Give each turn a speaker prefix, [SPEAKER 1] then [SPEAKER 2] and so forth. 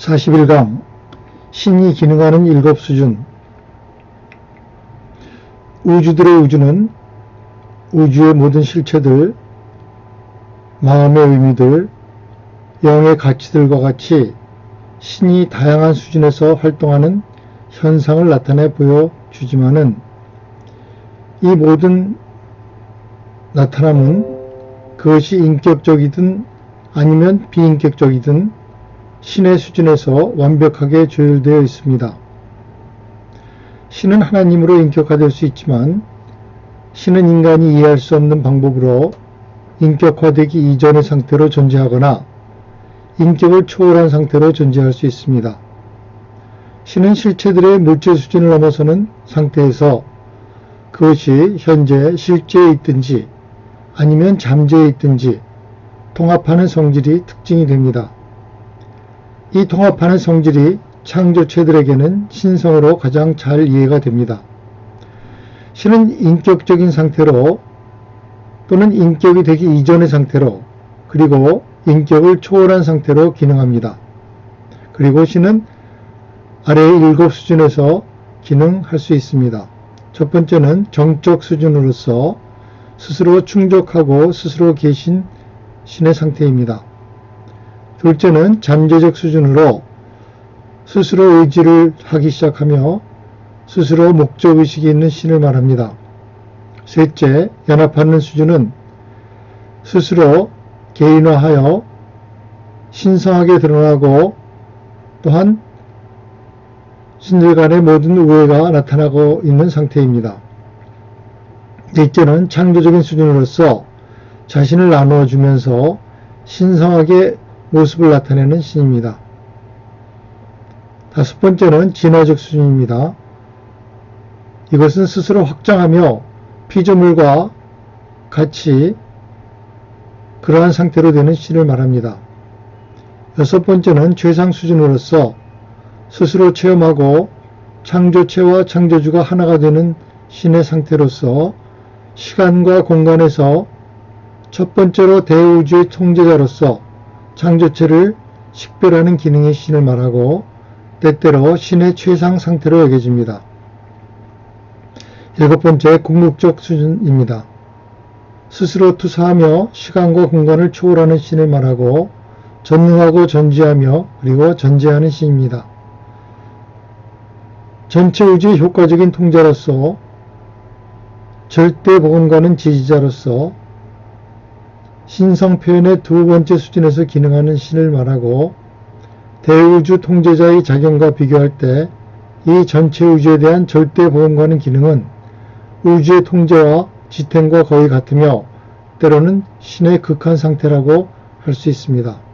[SPEAKER 1] 41강 신이 기능하는 일곱 수준. 우주들의 우주는 우주의 모든 실체들, 마음의 의미들, 영의 가치들과 같이 신이 다양한 수준에서 활동하는 현상을 나타내 보여주지만은 이 모든 나타남은 그것이 인격적이든 아니면 비인격적이든 신의 수준에서 완벽하게 조율되어 있습니다. 신은 하나님으로 인격화될 수 있지만 신은 인간이 이해할 수 없는 방법으로 인격화되기 이전의 상태로 존재하거나 인격을 초월한 상태로 존재할 수 있습니다. 신은 실체들의 물질 수준을 넘어서는 상태에서 그것이 현재 실제에 있든지 아니면 잠재에 있든지 통합하는 성질이 특징이 됩니다. 이 통합하는 성질이 창조체들에게는 신성으로 가장 잘 이해가 됩니다. 신은 인격적인 상태로 또는 인격이 되기 이전의 상태로 그리고 인격을 초월한 상태로 기능합니다. 그리고 신은 아래의 일곱 수준에서 기능할 수 있습니다. 첫 번째는 정적 수준으로서 스스로 충족하고 스스로 계신 신의 상태입니다. 둘째는 잠재적 수준으로 스스로 의지를 하기 시작하며 스스로 목적의식이 있는 신을 말합니다. 셋째, 연합하는 수준은 스스로 개인화하여 신성하게 드러나고 또한 신들 간의 모든 우애가 나타나고 있는 상태입니다. 넷째는 창조적인 수준으로서 자신을 나누어 주면서 신성하게 모습을 나타내는 신입니다. 다섯 번째는 진화적 수준입니다. 이것은 스스로 확장하며 피조물과 같이 그러한 상태로 되는 신을 말합니다. 여섯 번째는 최상 수준으로서 스스로 체험하고 창조체와 창조주가 하나가 되는 신의 상태로서 시간과 공간에서 첫 번째로 대우주의 통제자로서 창조체를 식별하는 기능의 신을 말하고 때때로 신의 최상 상태로 여겨집니다. 일곱 번째 궁극적 수준입니다. 스스로 투사하며 시간과 공간을 초월하는 신을 말하고 전능하고 전지하며 그리고 전제하는 신입니다. 전체 우주의 효과적인 통제로서 절대 복음과는 지지자로서 신성 표현의 두 번째 수준에서 기능하는 신을 말하고 대우주 통제자의 작용과 비교할 때 이 전체 우주에 대한 절대 보험과는 기능은 우주의 통제와 지탱과 거의 같으며 때로는 신의 극한 상태라고 할 수 있습니다.